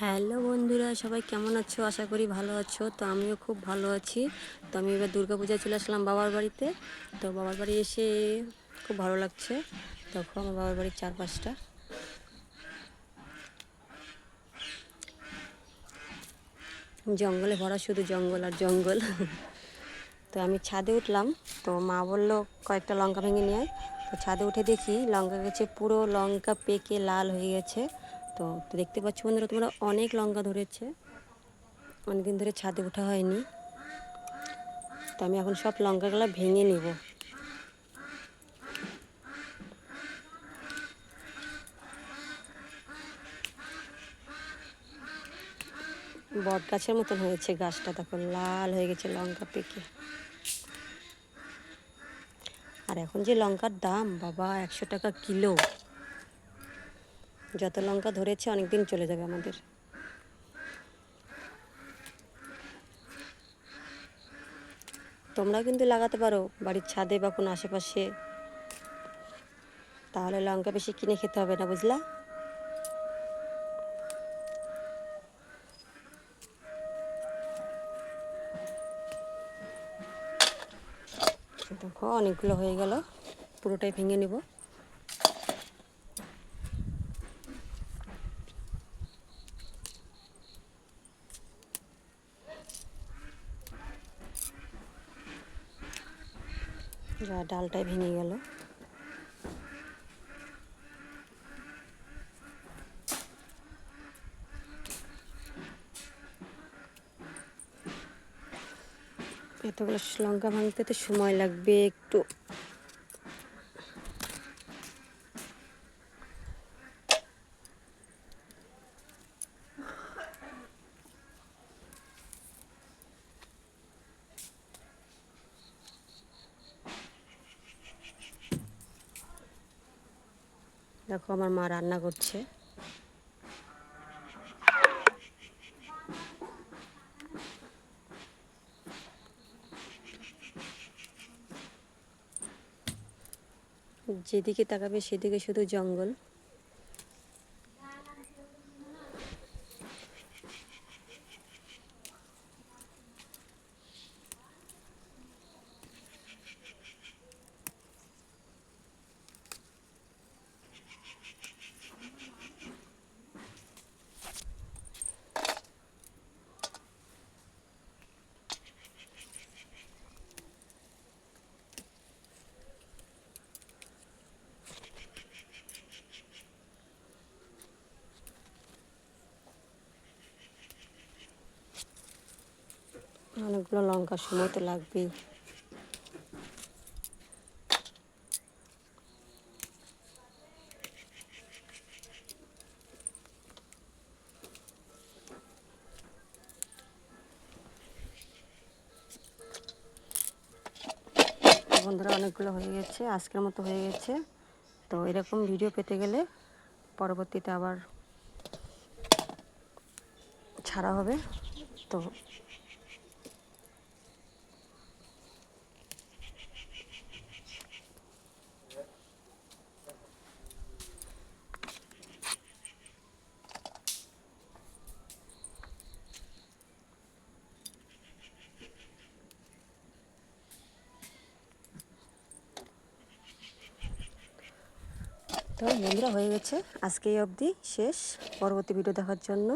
Hello বন্ধুরা, সবাই কেমন আছো? আশা করি ভালো আছো। তো আমিও খুব ভালো আছি। তো আমি এবার দুর্গা পূজায় চলে আসলাম বাবার বাড়িতে। তো বাবার বাড়ি এসে খুব ভালো লাগছে। তখন আমার বাবার বাড়ির চারপাশটা। জঙ্গলে ভরা শুধু জঙ্গল আর জঙ্গল। তো আমি ছাদে উঠলাম। তো মা বলল, কয়েকটা লঙ্কা ভেঙে নিয়ে তো ছাদে উঠে দেখি লঙ্কা গাছে পুরো লঙ্কা পেকে লাল হয়ে গেছে। তো দেখতে পাচ্ছ বন্ধুরা, তোমরা অনেক লঙ্কা ধরেছে। অনেকদিন ধরে ছাদে ওঠা হয়নি। তো আমি এখন সব লঙ্কাগুলো ভেঙে নিব। বট গাছের মতন হয়েছে গাছটা। তখন লাল হয়ে গেছে লঙ্কা পেকে। আর এখন যে লঙ্কার দাম, বাবা, একশো টাকা কিলো। যত লঙ্কা ধরেছে অনেক দিন চলে যাবে আমাদের। তোমরা কিন্তু লাগাতে পারো, বাড়ির ছাদে বা কোনো আশেপাশে। তাহলে লঙ্কা বেশি কিনে খেতে হবে না, বুঝলা? দেখো, অনেকগুলো হয়ে গেল। পুরোটাই ভেঙে নেব। যা ডালটাই ভেঙে গেল। এতগুলো লঙ্কা ভাঙতে তো সময় লাগবে একটু। দেখো আমার মা রান্না করছে। যেদিকে তাকাবে সেদিকে শুধু জঙ্গল। অনেকগুলো লঙ্কার সময় তো লাগবেই। বন্ধুরা, অনেকগুলো হয়ে গেছে, আজকের মতো হয়ে গেছে। তো এরকম ভিডিও পেতে গেলে পরবর্তীতে আবার ছাড়া হবে। তো তো বন্ধুরা হয়ে গেছে। আজকেই অবধি শেষ। পরবর্তী ভিডিও দেখার জন্য।